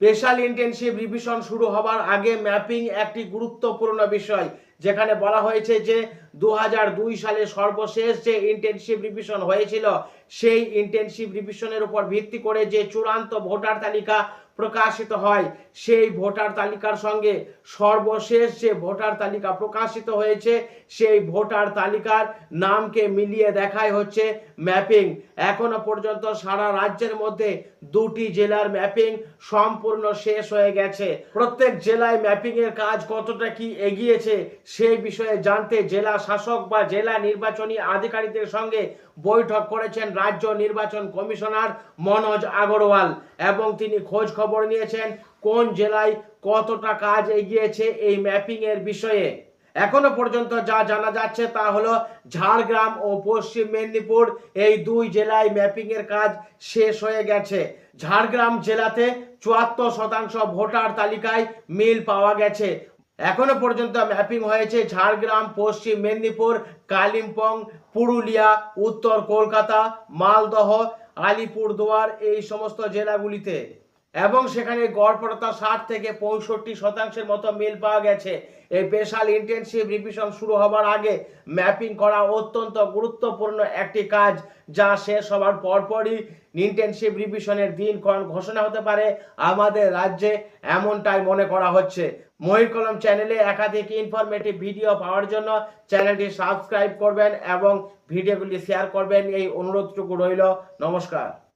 Special intensive revision শুরু হবার আগে ম্যাপিং একটি গুরুত্বপূর্ণ বিষয়। যেখানে বলা হয়েছে যে দু সালে সর্বশেষ যে ইন্টেনসিভ রিভিশন হয়েছিল, সেই ইন্টেনসিভ রিভিশনের উপর ভিত্তি করে যে চূড়ান্ত ভোটার তালিকা প্রকাশিত হয়, সেই ভোটার তালিকার সঙ্গে সর্বশেষ যে ভোটার তালিকা প্রকাশিত হয়েছে, সেই ভোটার তালিকার নামকে মিলিয়ে দেখাই হচ্ছে ম্যাপিং। এখনও পর্যন্ত সারা রাজ্যের মধ্যে দুটি জেলার ম্যাপিং সম্পূর্ণ শেষ হয়ে গেছে। প্রত্যেক জেলায় ম্যাপিং এর কাজ কতটা কি এগিয়েছে সেই বিষয়ে জানতে জেলা শাসক বা জেলা নির্বাচনী আধিকারিকদের সঙ্গে বৈঠক করেছেন রাজ্য নির্বাচন কমিশনার মনোজ আগরওয়াল এবং তিনি খোঁজ খবর নিয়েছেন কোন জেলায় কতটা কাজ এগিয়েছে এই ম্যাপিং এর বিষয়ে। এখনও পর্যন্ত যা জানা যাচ্ছে তা হলো ঝাড়গ্রাম ও পশ্চিম মেদিনীপুর এই দুই জেলায় ম্যাপিং এর কাজ শেষ হয়ে গেছে। ঝাড়গ্রাম জেলাতে চুয়াত্তর শতাংশ ভোটার তালিকায় মিল পাওয়া গেছে। এখনও পর্যন্ত ম্যাপিং হয়েছে। ঝাড়গ্রাম, পশ্চিম মেদিনীপুর, কালিম্পং, পুরুলিয়া, উত্তর কলকাতা, মালদহ, আলিপুরদুয়ার এই সমস্ত জেলাগুলিতে। এবং সেখানে গড়পড়তা ষাট থেকে পঁয়ষট্টি শতাংশের মতো মিল পাওয়া গেছে। এই স্পেশাল ইন্টেনসিভ রিভিশন শুরু হবার আগে ম্যাপিং করা অত্যন্ত গুরুত্বপূর্ণ একটি কাজ, যা শেষ হবার পরপরই ইন্টেনসিভ রিভিশনের দিন কখন ঘোষণা হতে পারে আমাদের রাজ্যে, এমনটাই মনে করা হচ্ছে। মহির কলম চ্যানেলে একাধিক ইনফরমেটিভ ভিডিও পাওয়ার জন্য চ্যানেলটি সাবস্ক্রাইব করবেন এবং ভিডিওগুলি শেয়ার করবেন। এই অনুরোধটুকু রইল। নমস্কার।